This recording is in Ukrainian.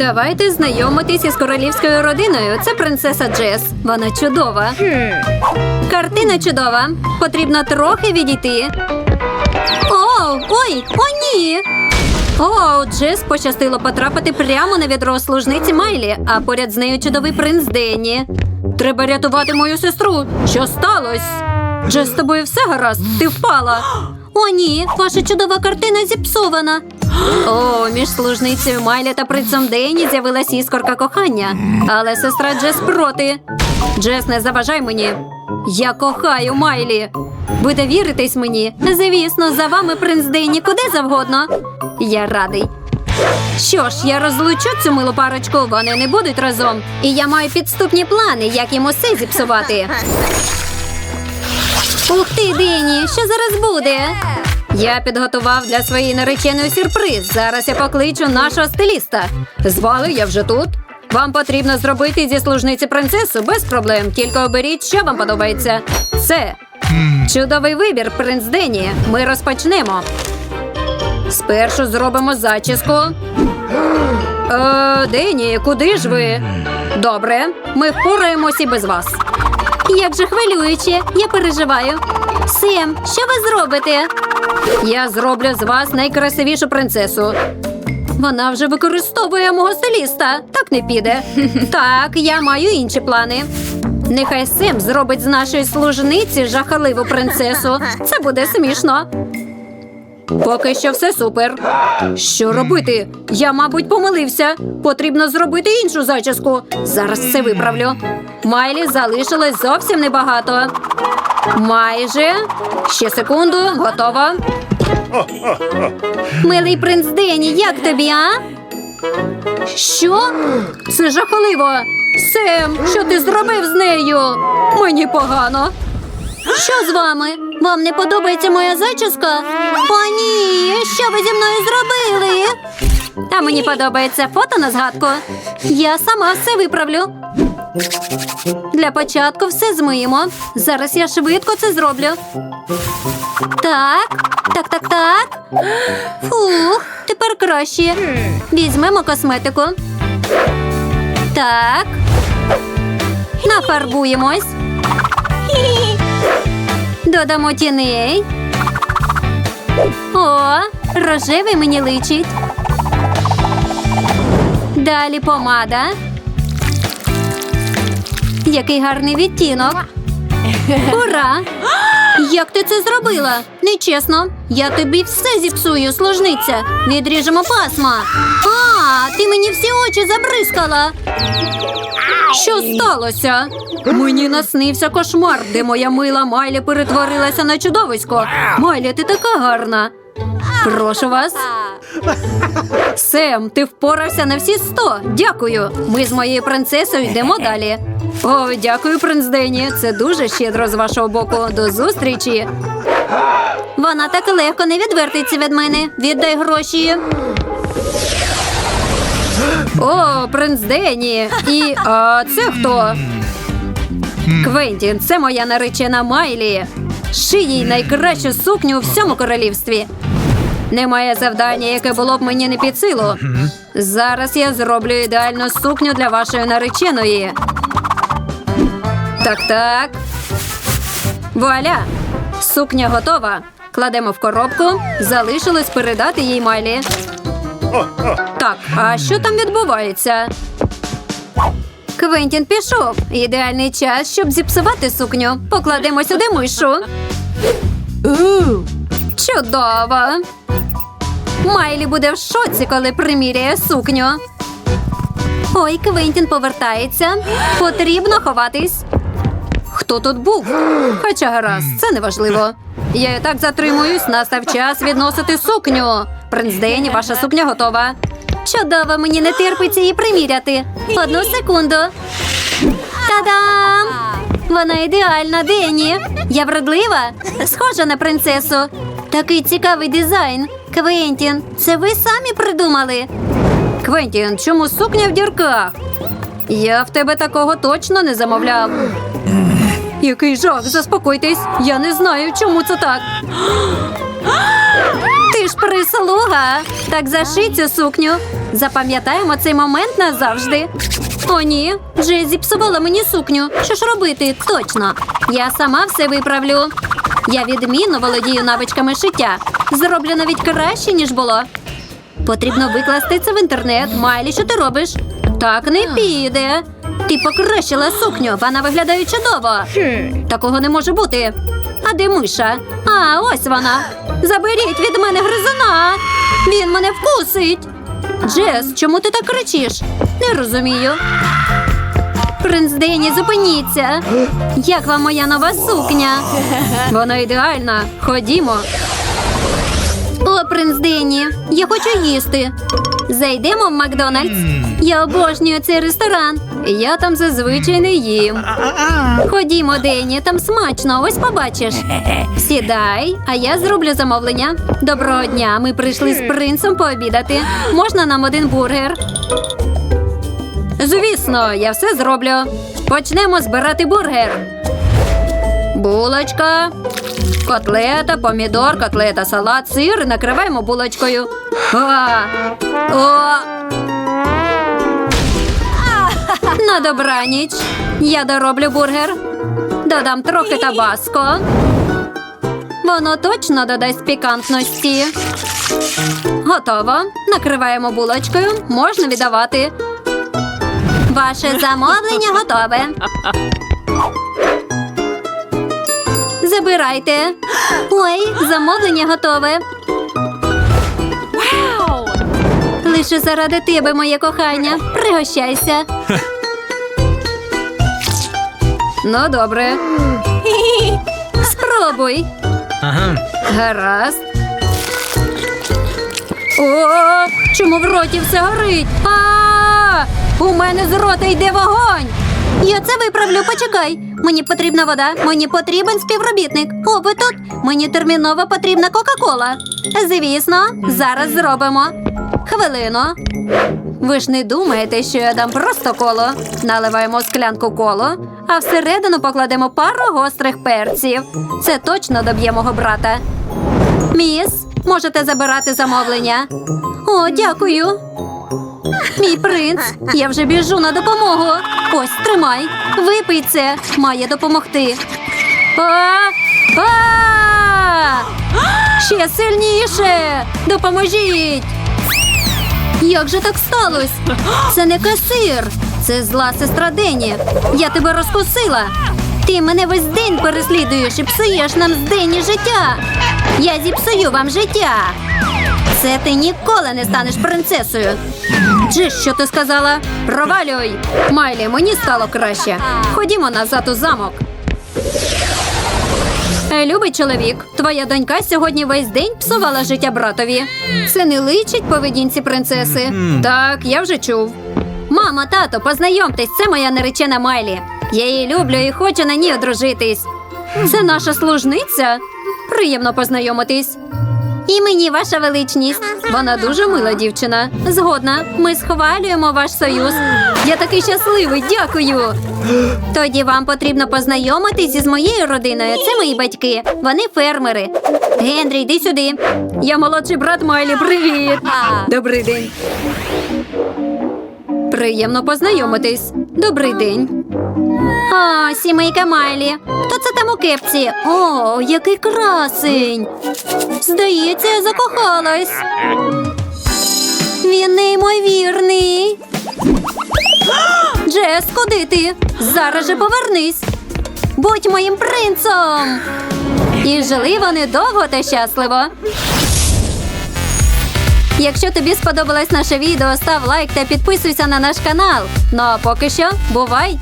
Давайте знайомитись із королівською родиною. Це принцеса Джес. Вона чудова. Картина чудова. Потрібно трохи відійти. О, ой, о, ні. О, Джес пощастило потрапити прямо на відро служниці Майлі, а поряд з нею чудовий принц Денні. Треба рятувати мою сестру. Що сталося? Джес, з тобою все гаразд? Ти впала. О, ні, ваша чудова картина зіпсована. О, між служницею Майлі та принцем Денні з'явилась іскорка кохання. Але сестра Джес проти. Джес, не заважай мені. Я кохаю Майлі. Ви довіритесь мені? Звісно, за вами принц Денні куди завгодно. Я радий. Що ж, я розлучу цю милу парочку, вони не будуть разом. І я маю підступні плани, як їм усе зіпсувати. Ух ти, Дені, що зараз буде? Я підготував для своєї нареченої сюрприз. Зараз я покличу нашого стиліста. Звали я вже тут. Вам потрібно зробити зі служниці принцесу без проблем. Тільки оберіть, що вам подобається. Це чудовий вибір, принц Дені. Ми розпочнемо. Спершу зробимо зачіску. Е, Дені, куди ж ви? Добре, ми впораємось і без вас. Як же хвилююче, я переживаю. Сем, що ви зробите? Я зроблю з вас найкрасивішу принцесу. Вона вже використовує мого стиліста. Так не піде. Так, я маю інші плани. Нехай Сем зробить з нашої служниці жахливу принцесу. Це буде смішно. Поки що все супер. Що робити? Я, мабуть, помилився. Потрібно зробити іншу зачіску. Зараз все виправлю. Майлі залишилось зовсім небагато. Майже. Ще секунду, готово. Милий принц Дені, як тобі, а? Що? Це жахливо. Сем, що ти зробив з нею? Мені погано. Що з вами? Вам не подобається моя зачіска? О, ні, що ви зі мною зробили? Та мені подобається фото на згадку. Я сама все виправлю. Для початку все змиємо. Зараз я швидко це зроблю. Так, так, так, так. Фух, тепер краще. Візьмемо косметику. Так. Нафарбуємось. Додамо тіней. О, рожевий мені личить. Далі помада. Який гарний відтінок. Ура! Як ти це зробила? Нечесно. Я тобі все зіпсую, служниця. Відріжемо пасма. А, ти мені всі очі забризкала. Що сталося? Мені наснився кошмар, де моя мила Майлі перетворилася на чудовисько. Майлі, ти така гарна. Прошу вас. Сем, ти впорався на всі сто. Дякую. Ми з моєю принцесою йдемо далі. О, дякую, принц Дені. Це дуже щедро з вашого боку. До зустрічі. Вона так легко не відвертиться від мене. Віддай гроші. О, принц Дені. І а це хто? Квентін, це моя наречена Майлі. Ший їй найкращу сукню у всьому королівстві. Немає завдання, яке було б мені не під силу. Зараз я зроблю ідеальну сукню для вашої нареченої. Так, так. Вуаля! Сукня готова. Кладемо в коробку. Залишилось передати їй Майлі. Так, а що там відбувається? Квентін пішов. Ідеальний час, щоб зіпсувати сукню. Покладемо сюди мишу. Чудово. Майлі буде в шоці, коли приміряє сукню. Ой, Квентін повертається. Потрібно ховатись. Хто тут був? Хоча гаразд, це не важливо. Я і так затримуюсь, настав час відносити сукню. Принц Дені, ваша сукня готова. Чудово, мені не терпиться її приміряти. Одну секунду. Та-дам! Вона ідеальна, Дені. Я вродлива, схожа на принцесу. Такий цікавий дизайн. Квентін, це ви самі придумали? Квентін, чому сукня в дірках? Я в тебе такого точно не замовляв. Який жах, заспокойтесь. Я не знаю, чому це так. Ти ж прислуга. Так заший цю сукню. Запам'ятаємо цей момент назавжди. О, ні, Джей зіпсувала мені сукню. Що ж робити? Точно. Я сама все виправлю. Я відмінно володію навичками шиття. Зроблю навіть краще, ніж було. Потрібно викласти це в інтернет. Майлі, що ти робиш? Так не піде. Ти покращила сукню, вона виглядає чудово. Такого не може бути. А де миша? А, ось вона. Заберіть від мене гризуна. Він мене вкусить. Джес, чому ти так кричиш? Не розумію. Принц Дені, зупиніться. Як вам моя нова сукня? Вона ідеальна. Ходімо. О, принц Дені, я хочу їсти. Зайдемо в Макдональдс. Я обожнюю цей ресторан. Я там зазвичай не їм. Ходімо, Дені, там смачно, ось побачиш. Сідай, а я зроблю замовлення. Доброго дня. Ми прийшли з принцем пообідати. Можна нам один бургер? Звісно, я все зроблю. Почнемо збирати бургер. Булочка, котлета, помідор, котлета, салат, сир. Накриваємо булочкою. А, о. На добраніч. Я дороблю бургер. Додам трохи табаско. Воно точно додасть пікантності. Готово. Накриваємо булочкою. Можна віддавати. Ваше замовлення готове. Забирайте. Ой, замовлення готове. Лише заради тебе, моє кохання. Пригощайся. Ну, добре. Спробуй. Ага. Гаразд. О, чому в роті все горить? А, у мене з рота йде вогонь. Я це виправлю, почекай. Мені потрібна вода, мені потрібен співробітник. О, ви тут? Мені терміново потрібна Кока-Кола. Звісно, зараз зробимо. Хвилину. Ви ж не думаєте, що я дам просто коло. Наливаємо склянку коло, а всередину покладемо пару гострих перців. Це точно доб'є мого брата. Міс, можете забирати замовлення. О, дякую. Мій принц, я вже біжу на допомогу. Ось, тримай. Випий це. Має допомогти. А! А! Ще сильніше. Допоможіть. Як же так сталося? Це не касир. Це зла сестра Дені. Я тебе розкусила. Ти мене весь день переслідуєш і псуєш нам з Дені життя. Я зіпсую вам життя. Це ти ніколи не станеш принцесою. Джиш, що ти сказала? Провалюй! Майлі, мені стало краще. Ходімо назад у замок. Е, Любий чоловік, твоя донька сьогодні весь день псувала життя братові. Це не личить поведінці принцеси. Так, я вже чув. Мама, тато, познайомтесь, це моя наречена Майлі. Я її люблю і хочу на ній одружитись. Це наша служниця. Приємно познайомитись. І мені ваша величність. Вона дуже мила дівчина. Згодна, ми схвалюємо ваш союз. Я такий щасливий, дякую. Тоді вам потрібно познайомитись із моєю родиною. Це мої батьки. Вони фермери. Генрі, йди сюди. Я молодший брат Майлі. Привіт. Добрий день. Приємно познайомитись. Добрий день. А, сімейка Майлі. Хто це там у кепці? О, який красень. Здається, я закохалась. Він неймовірний. Джес, куди ти? Зараз же повернись. Будь моїм принцом. І жили вони довго та щасливо. Якщо тобі сподобалось наше відео, став лайк та підписуйся на наш канал. Ну а поки що, бувай!